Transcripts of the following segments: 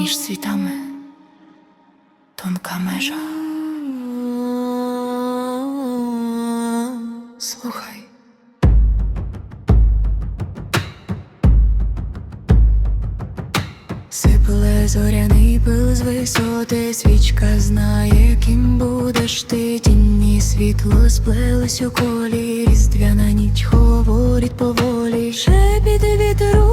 між світами тонка межа. Слухай. Сипле зоряний пил з висоти, свічка знає, ким будеш ти тінні світло сплелось у колі, різдвяна ніч говорить поволі, шепіти вітеру.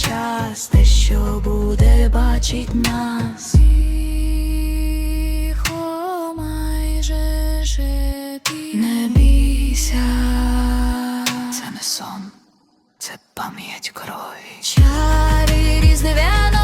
час, те, що буде бачить нас. Тихо майже жити. Не бійся, це не сон, це пам'ять крові. Чари різдвяно.